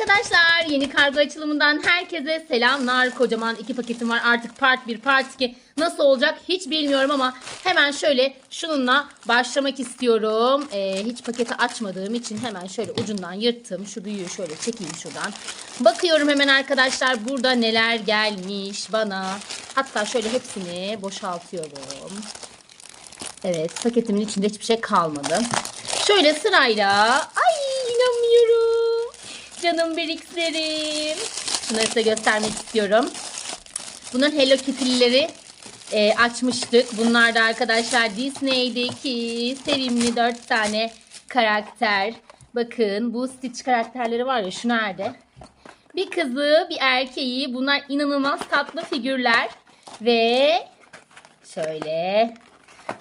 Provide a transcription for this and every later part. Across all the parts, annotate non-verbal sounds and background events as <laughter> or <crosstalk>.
Arkadaşlar yeni kargo açılımından herkese selamlar. Kocaman iki paketim var. Artık part 1, part 2 nasıl olacak hiç bilmiyorum ama hemen şöyle şununla başlamak istiyorum. Ee, hiç paketi açmadığım için hemen şöyle ucundan yırttım. Şu büyüğü şöyle çekeyim şuradan. Bakıyorum hemen arkadaşlar burada neler gelmiş bana. Hatta şöyle hepsini boşaltıyorum. Evet paketimin içinde hiçbir şey kalmadı. Şöyle sırayla. Ay inanmıyorum. Canım biriklerim. Bunları size göstermek istiyorum. Bunların Hello Kitty'leri e, açmıştık. Bunlar da arkadaşlar Disney'deki sevimli 4 tane karakter. Bakın bu Stitch karakterleri var ya şu nerede? Bir kızı bir erkeği bunlar inanılmaz tatlı figürler. Ve şöyle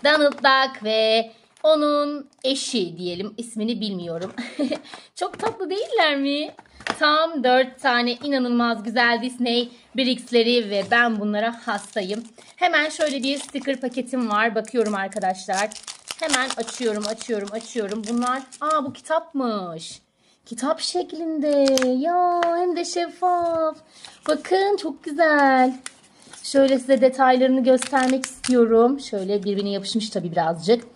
Donald Duck ve onun eşi diyelim ismini bilmiyorum. <laughs> Çok tatlı değiller mi? Tam 4 tane inanılmaz güzel Disney Brix'leri ve ben bunlara hastayım. Hemen şöyle bir sticker paketim var. Bakıyorum arkadaşlar. Hemen açıyorum, açıyorum, açıyorum. Bunlar, aa bu kitapmış. Kitap şeklinde. Ya hem de şeffaf. Bakın çok güzel. Şöyle size detaylarını göstermek istiyorum. Şöyle birbirine yapışmış tabii birazcık.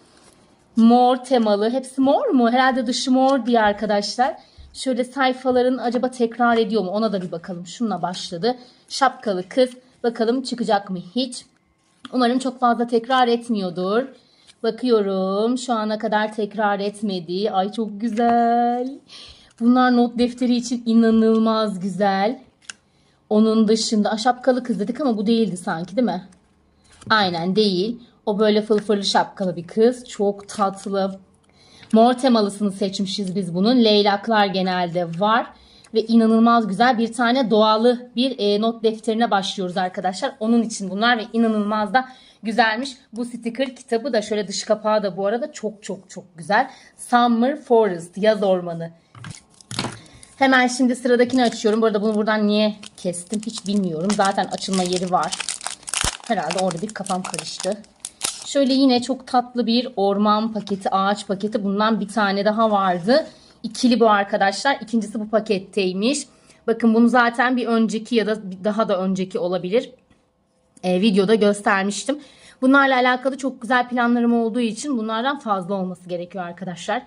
Mor temalı. Hepsi mor mu? Herhalde dışı mor diye arkadaşlar. Şöyle sayfaların acaba tekrar ediyor mu? Ona da bir bakalım. Şununla başladı. Şapkalı kız. Bakalım çıkacak mı hiç? Umarım çok fazla tekrar etmiyordur. Bakıyorum. Şu ana kadar tekrar etmedi. Ay çok güzel. Bunlar not defteri için inanılmaz güzel. Onun dışında şapkalı kız dedik ama bu değildi sanki değil mi? Aynen değil. O böyle fılfırlı şapkalı bir kız. Çok tatlı. Mor temalısını seçmişiz biz bunun. Leylaklar genelde var. Ve inanılmaz güzel bir tane doğalı bir e, not defterine başlıyoruz arkadaşlar. Onun için bunlar ve inanılmaz da güzelmiş. Bu sticker kitabı da şöyle dış kapağı da bu arada çok çok çok güzel. Summer Forest yaz ormanı. Hemen şimdi sıradakini açıyorum. Bu arada bunu buradan niye kestim hiç bilmiyorum. Zaten açılma yeri var. Herhalde orada bir kafam karıştı. Şöyle yine çok tatlı bir orman paketi, ağaç paketi. Bundan bir tane daha vardı. İkili bu arkadaşlar. İkincisi bu paketteymiş. Bakın bunu zaten bir önceki ya da daha da önceki olabilir. Ee, videoda göstermiştim. Bunlarla alakalı çok güzel planlarım olduğu için bunlardan fazla olması gerekiyor arkadaşlar.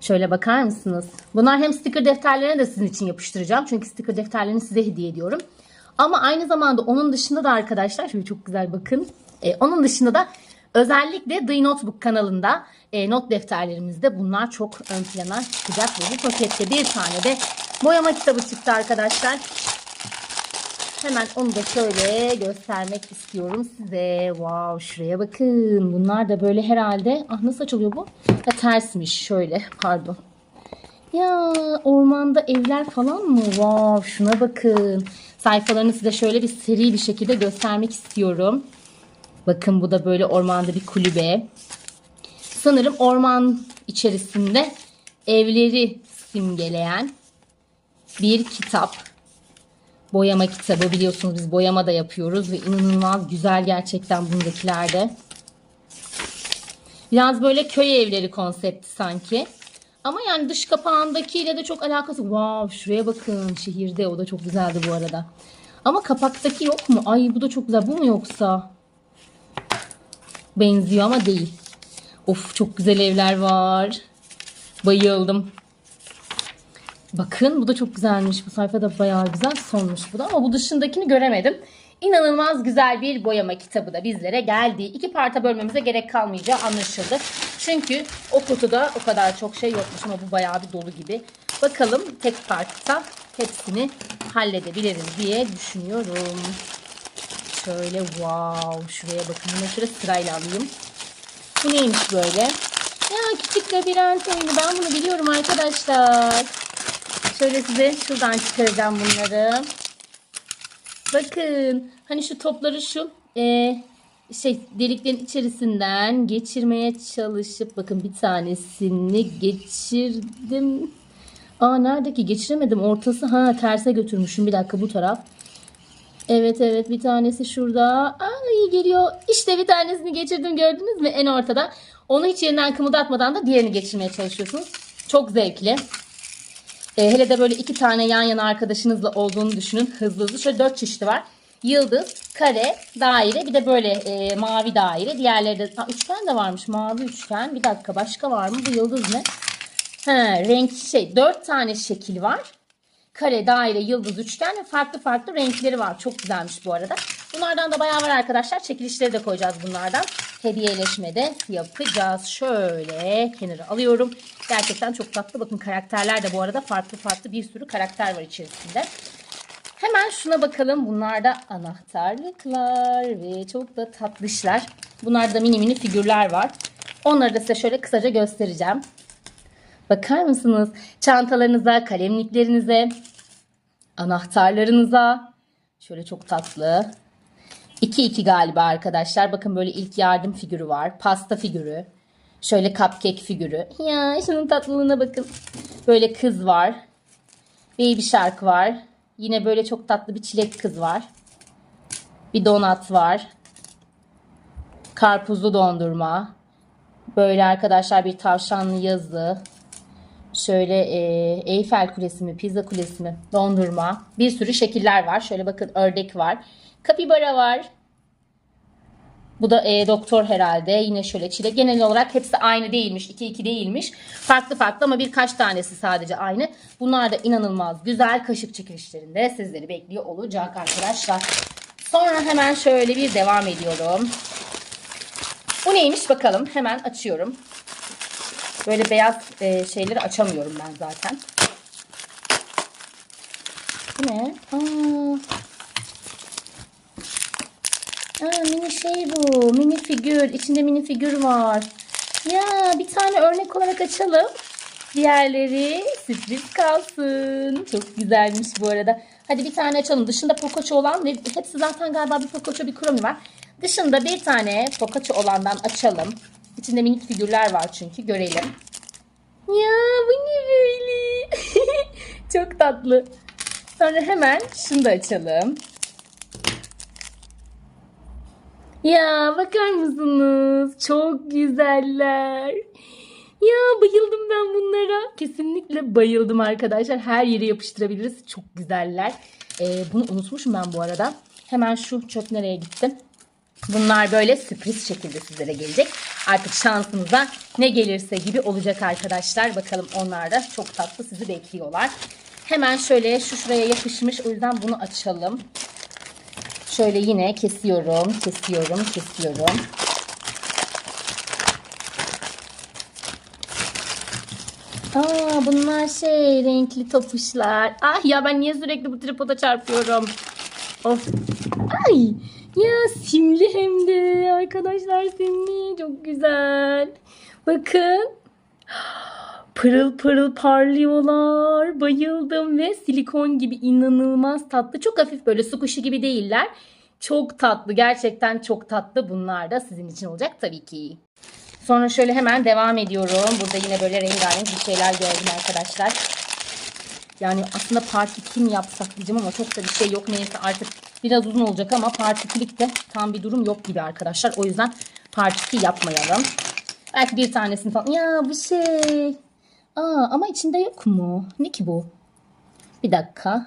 Şöyle bakar mısınız? Bunlar hem sticker defterlerine de sizin için yapıştıracağım. Çünkü sticker defterlerini size hediye ediyorum. Ama aynı zamanda onun dışında da arkadaşlar şöyle çok güzel bakın. Ee, onun dışında da özellikle The Notebook kanalında e, not defterlerimizde bunlar çok ön plana çıkacak. Ve bu pakette bir tane de boyama kitabı çıktı arkadaşlar. Hemen onu da şöyle göstermek istiyorum size. Wow şuraya bakın. Bunlar da böyle herhalde. Ah nasıl açılıyor bu? Ha, tersmiş şöyle pardon. Ya ormanda evler falan mı? Wow şuna bakın. Sayfalarını size şöyle bir seri bir şekilde göstermek istiyorum. Bakın bu da böyle ormanda bir kulübe. Sanırım orman içerisinde evleri simgeleyen bir kitap. Boyama kitabı biliyorsunuz biz boyama da yapıyoruz ve inanılmaz güzel gerçekten bundakilerde. Biraz böyle köy evleri konsepti sanki. Ama yani dış kapağındakiyle de çok alakası. Wow şuraya bakın şehirde o da çok güzeldi bu arada. Ama kapaktaki yok mu? Ay bu da çok güzel. Bu mu yoksa? Benziyor ama değil. Of çok güzel evler var. Bayıldım. Bakın bu da çok güzelmiş. Bu sayfa da bayağı güzel sonmuş bu da ama bu dışındakini göremedim. İnanılmaz güzel bir boyama kitabı da bizlere geldi. İki parta bölmemize gerek kalmayacağı anlaşıldı. Çünkü o kutuda o kadar çok şey yokmuş ama bu bayağı bir dolu gibi. Bakalım tek partta hepsini halledebiliriz diye düşünüyorum. Şöyle wow şuraya bakın. Şöyle sırayla alayım. Bu neymiş böyle? Ya küçük labirent oyunu. Ben bunu biliyorum arkadaşlar. Şöyle size şuradan çıkaracağım bunları. Bakın. Hani şu topları şu e, şey deliklerin içerisinden geçirmeye çalışıp bakın bir tanesini geçirdim. Aa nerede ki geçiremedim. Ortası ha terse götürmüşüm. Bir dakika bu taraf. Evet evet bir tanesi şurada. Aa iyi geliyor. İşte bir tanesini geçirdim gördünüz mü en ortada. Onu hiç yerinden kımıldatmadan da diğerini geçirmeye çalışıyorsunuz. Çok zevkli. E, hele de böyle iki tane yan yana arkadaşınızla olduğunu düşünün. Hızlı hızlı. Şöyle dört çeşidi var. Yıldız, kare, daire bir de böyle e, mavi daire. Diğerleri de Aa, üçgen de varmış. Mavi üçgen. Bir dakika başka var mı? Bu yıldız ne? He, renk şey dört tane şekil var. Kare, daire, yıldız, üçgen ve farklı farklı renkleri var. Çok güzelmiş bu arada. Bunlardan da bayağı var arkadaşlar. Çekilişleri de koyacağız bunlardan. Hediyeleşme de yapacağız. Şöyle kenara alıyorum. Gerçekten çok tatlı. Bakın karakterler de bu arada farklı farklı bir sürü karakter var içerisinde. Hemen şuna bakalım. Bunlar da anahtarlıklar ve çok da tatlışlar. Bunlarda mini mini figürler var. Onları da size şöyle kısaca göstereceğim. Bakar mısınız? Çantalarınıza, kalemliklerinize, anahtarlarınıza. Şöyle çok tatlı. 2-2 galiba arkadaşlar. Bakın böyle ilk yardım figürü var. Pasta figürü. Şöyle cupcake figürü. Ya şunun tatlılığına bakın. Böyle kız var. Baby Shark var. Yine böyle çok tatlı bir çilek kız var. Bir donat var. Karpuzlu dondurma. Böyle arkadaşlar bir tavşanlı yazı. Şöyle e, Eyfel Kulesi mi, Pizza Kulesi mi, dondurma. Bir sürü şekiller var. Şöyle bakın ördek var. Kapibara var. Bu da e, doktor herhalde. Yine şöyle çilek. Genel olarak hepsi aynı değilmiş. 2-2 değilmiş. Farklı farklı ama birkaç tanesi sadece aynı. Bunlar da inanılmaz güzel kaşık çekilişlerinde sizleri bekliyor olacak arkadaşlar. Sonra hemen şöyle bir devam ediyorum. Bu neymiş bakalım. Hemen açıyorum. Böyle beyaz e, şeyleri açamıyorum ben zaten. Bu ne? Aa. Aa, mini şey bu. Mini figür. İçinde mini figür var. Ya bir tane örnek olarak açalım. Diğerleri sürpriz kalsın. Çok güzelmiş bu arada. Hadi bir tane açalım. Dışında pokoço olan ve hepsi zaten galiba bir pokoço bir kromi var. Dışında bir tane pokoço olandan açalım. İçinde minik figürler var çünkü görelim. Ya bu ne böyle? <laughs> Çok tatlı. Sonra hemen şunu da açalım. Ya bakar mısınız? Çok güzeller. Ya bayıldım ben bunlara. Kesinlikle bayıldım arkadaşlar. Her yere yapıştırabiliriz. Çok güzeller. Ee, bunu unutmuşum ben bu arada. Hemen şu çöp nereye gitti? Bunlar böyle sürpriz şekilde sizlere gelecek. Artık şansınıza ne gelirse gibi olacak arkadaşlar. Bakalım onlar da çok tatlı sizi bekliyorlar. Hemen şöyle şu şuraya yapışmış. O yüzden bunu açalım. Şöyle yine kesiyorum, kesiyorum, kesiyorum. Aa bunlar şey renkli topuşlar. Ah ya ben niye sürekli bu tripoda çarpıyorum? Of. Ay ya simli hem de arkadaşlar simli çok güzel. Bakın. Pırıl pırıl parlıyorlar. Bayıldım ve silikon gibi inanılmaz tatlı. Çok hafif böyle su kuşu gibi değiller. Çok tatlı. Gerçekten çok tatlı. Bunlar da sizin için olacak tabii ki. Sonra şöyle hemen devam ediyorum. Burada yine böyle rengarenk bir şeyler gördüm arkadaşlar. Yani aslında part 2 mi yapsak diyeceğim ama çok da bir şey yok. Neyse artık biraz uzun olacak ama part 2'lik de tam bir durum yok gibi arkadaşlar. O yüzden part 2 yapmayalım. Belki bir tanesini falan. Ya bu şey. Aa ama içinde yok mu? Ne ki bu? Bir dakika.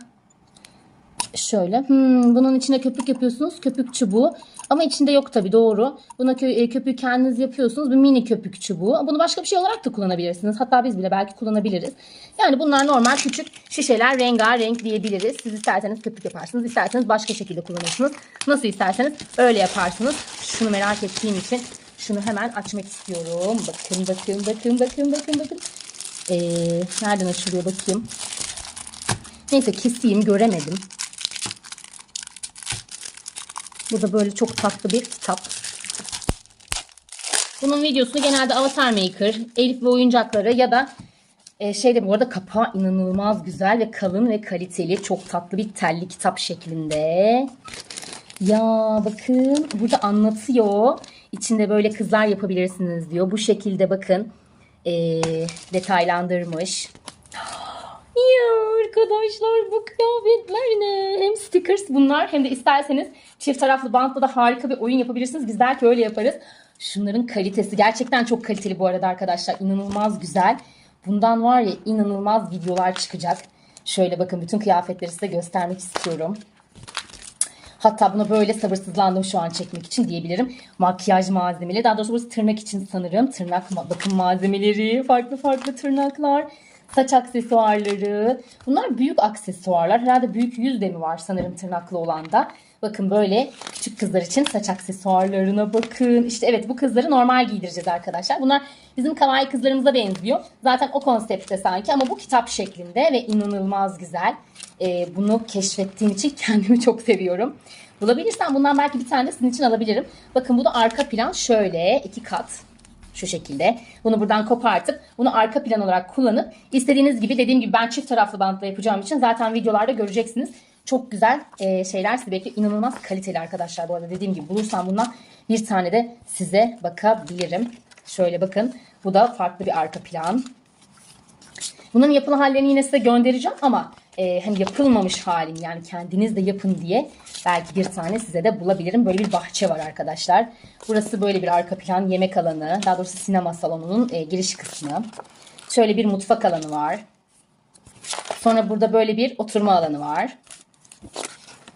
Şöyle. Hmm, bunun içine köpük yapıyorsunuz. Köpük çubuğu. Ama içinde yok tabii doğru. Buna kö e, köpüğü kendiniz yapıyorsunuz. Bir mini köpük çubuğu. Bunu başka bir şey olarak da kullanabilirsiniz. Hatta biz bile belki kullanabiliriz. Yani bunlar normal küçük şişeler rengarenk diyebiliriz. Siz isterseniz köpük yaparsınız. isterseniz başka şekilde kullanırsınız. Nasıl isterseniz öyle yaparsınız. Şunu merak ettiğim için şunu hemen açmak istiyorum. Bakın bakın bakın bakın bakın bakın. Ee, nereden açılıyor bakayım. Neyse keseyim göremedim. Bu da böyle çok tatlı bir kitap. Bunun videosunu genelde Avatar Maker, Elif ve oyuncakları ya da e, şeyde bu arada kapağı inanılmaz güzel ve kalın ve kaliteli. Çok tatlı bir telli kitap şeklinde. Ya bakın burada anlatıyor. İçinde böyle kızlar yapabilirsiniz diyor. Bu şekilde bakın e, detaylandırmış. Arkadaşlar bu kıyafetler ne? Hem stickers bunlar hem de isterseniz çift taraflı bantla da harika bir oyun yapabilirsiniz. Biz belki öyle yaparız. Şunların kalitesi gerçekten çok kaliteli bu arada arkadaşlar. İnanılmaz güzel. Bundan var ya inanılmaz videolar çıkacak. Şöyle bakın bütün kıyafetleri size göstermek istiyorum. Hatta buna böyle sabırsızlandım şu an çekmek için diyebilirim. Makyaj malzemeleri. Daha doğrusu burası tırnak için sanırım. Tırnak bakım malzemeleri. Farklı farklı tırnaklar. Saç aksesuarları. Bunlar büyük aksesuarlar. Herhalde büyük yüz de mi var sanırım tırnaklı olan da. Bakın böyle küçük kızlar için saç aksesuarlarına bakın. İşte evet bu kızları normal giydireceğiz arkadaşlar. Bunlar bizim kawaii kızlarımıza benziyor. Zaten o konseptte sanki ama bu kitap şeklinde ve inanılmaz güzel. Ee, bunu keşfettiğim için <laughs> kendimi çok seviyorum. Bulabilirsem bundan belki bir tane de sizin için alabilirim. Bakın bu da arka plan şöyle iki kat. Şu şekilde. Bunu buradan kopartıp bunu arka plan olarak kullanıp istediğiniz gibi dediğim gibi ben çift taraflı bantla yapacağım için zaten videolarda göreceksiniz. Çok güzel e, şeyler sizi bekliyor. İnanılmaz kaliteli arkadaşlar bu arada dediğim gibi bulursam bundan bir tane de size bakabilirim. Şöyle bakın. Bu da farklı bir arka plan. Bunun yapılı hallerini yine size göndereceğim ama e, hani yapılmamış halini yani kendiniz de yapın diye belki bir tane size de bulabilirim. Böyle bir bahçe var arkadaşlar. Burası böyle bir arka plan yemek alanı. Daha doğrusu sinema salonunun e, giriş kısmı. Şöyle bir mutfak alanı var. Sonra burada böyle bir oturma alanı var.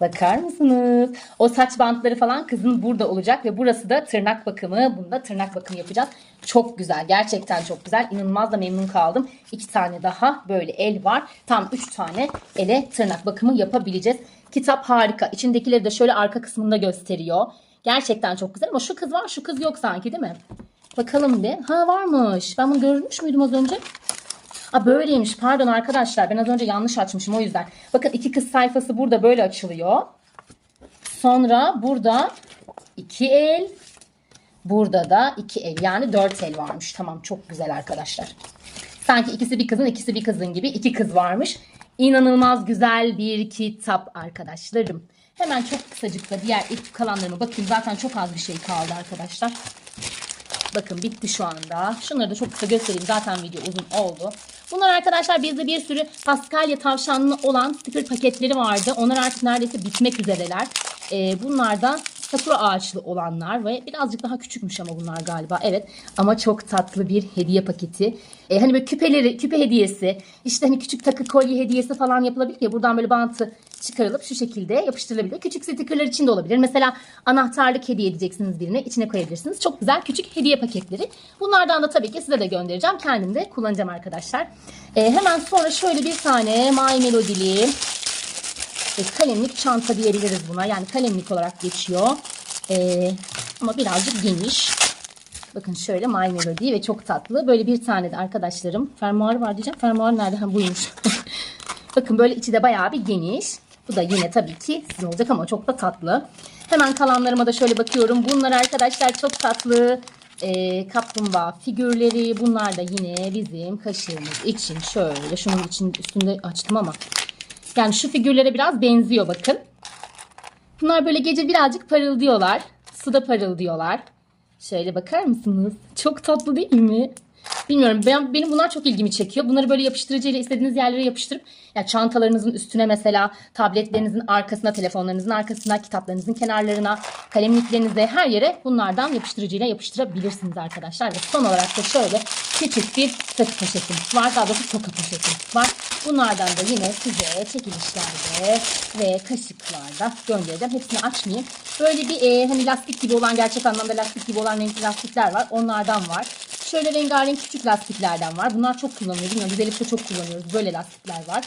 Bakar mısınız? O saç bantları falan kızın burada olacak ve burası da tırnak bakımı. Bunda tırnak bakımı yapacağız. Çok güzel. Gerçekten çok güzel. İnanılmaz da memnun kaldım. İki tane daha böyle el var. Tam üç tane ele tırnak bakımı yapabileceğiz. Kitap harika. İçindekileri de şöyle arka kısmında gösteriyor. Gerçekten çok güzel ama şu kız var şu kız yok sanki değil mi? Bakalım bir. Ha varmış. Ben bunu görmüş müydüm az önce? Aa böyleymiş. Pardon arkadaşlar. Ben az önce yanlış açmışım o yüzden. Bakın iki kız sayfası burada böyle açılıyor. Sonra burada iki el. Burada da iki el. Yani dört el varmış. Tamam çok güzel arkadaşlar. Sanki ikisi bir kızın ikisi bir kızın gibi iki kız varmış. İnanılmaz güzel bir kitap arkadaşlarım. Hemen çok kısacık da diğer ilk kalanlarıma bakayım. Zaten çok az bir şey kaldı arkadaşlar. Bakın bitti şu anda. Şunları da çok kısa göstereyim. Zaten video uzun oldu. Bunlar arkadaşlar bizde bir sürü Paskalya tavşanlı olan sticker paketleri vardı. Onlar artık neredeyse bitmek üzereler. Ee, bunlar da sakura ağaçlı olanlar ve birazcık daha küçükmüş ama bunlar galiba. Evet ama çok tatlı bir hediye paketi. Ee, hani böyle küpeleri, küpe hediyesi, işte hani küçük takı kolye hediyesi falan yapılabilir ya. Buradan böyle bantı çıkarılıp şu şekilde yapıştırılabilir. Küçük stickerlar için de olabilir. Mesela anahtarlık hediye edeceksiniz birine. içine koyabilirsiniz. Çok güzel küçük hediye paketleri. Bunlardan da tabii ki size de göndereceğim. Kendim de kullanacağım arkadaşlar. Ee, hemen sonra şöyle bir tane My Melody'li e, kalemlik çanta diyebiliriz buna. Yani kalemlik olarak geçiyor. Ee, ama birazcık geniş. Bakın şöyle My Melody ve çok tatlı. Böyle bir tane de arkadaşlarım. Fermuarı var diyeceğim. Fermuar nerede? Ha buymuş. <laughs> Bakın böyle içi de bayağı bir geniş. Bu da yine tabii ki sizin olacak ama çok da tatlı. Hemen kalanlarıma da şöyle bakıyorum. Bunlar arkadaşlar çok tatlı. Ee, kaplumbağa figürleri. Bunlar da yine bizim kaşığımız için şöyle. Şunun için üstünde açtım ama. Yani şu figürlere biraz benziyor bakın. Bunlar böyle gece birazcık parıldıyorlar. Suda parıldıyorlar. Şöyle bakar mısınız? Çok tatlı değil mi? Bilmiyorum ben, benim bunlar çok ilgimi çekiyor. Bunları böyle yapıştırıcıyla istediğiniz yerlere yapıştırıp ya çantalarınızın üstüne mesela tabletlerinizin arkasına, telefonlarınızın arkasına, kitaplarınızın kenarlarına, kalemliklerinize her yere bunlardan yapıştırıcıyla yapıştırabilirsiniz arkadaşlar. Ve son olarak da şöyle küçük bir takı poşetim var. Daha doğrusu toka poşetim var. Bunlardan da yine size çekilişlerde ve kaşıklarda göndereceğim. Hepsini açmayayım. Böyle bir e, hani lastik gibi olan gerçek anlamda lastik gibi olan renkli lastikler var. Onlardan var. Şöyle rengarenk küçük lastiklerden var. Bunlar çok kullanılıyor. Bilmiyorum biz Elif'te çok kullanıyoruz. Böyle lastikler var.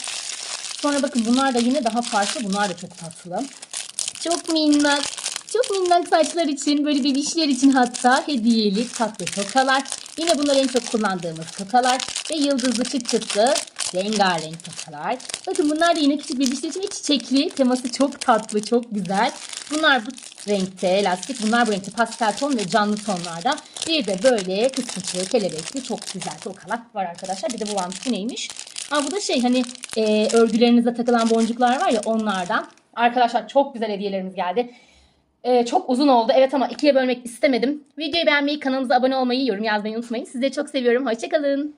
Sonra bakın bunlar da yine daha farklı. Bunlar da çok tatlı. Çok minnak. Çok minnak saçlar için, böyle bebişler için hatta hediyelik tatlı tokalar. Yine bunlar en çok kullandığımız tokalar. Ve yıldızlı çıt çıtlı rengarenk tokalar. Bakın bunlar da yine küçük bebişler için çiçekli. Teması çok tatlı, çok güzel. Bunlar bu renkte lastik. Bunlar bu renkte pastel ton ve canlı tonlarda. Bir de böyle kıskıçlı, kelebekli çok güzel tokalar var arkadaşlar. Bir de bu. Bu neymiş? Ha bu da şey hani e, örgülerinize takılan boncuklar var ya onlardan. Arkadaşlar çok güzel hediyelerimiz geldi. Ee, çok uzun oldu. Evet ama ikiye bölmek istemedim. Videoyu beğenmeyi, kanalımıza abone olmayı, yorum yazmayı unutmayın. Sizleri çok seviyorum. Hoşçakalın.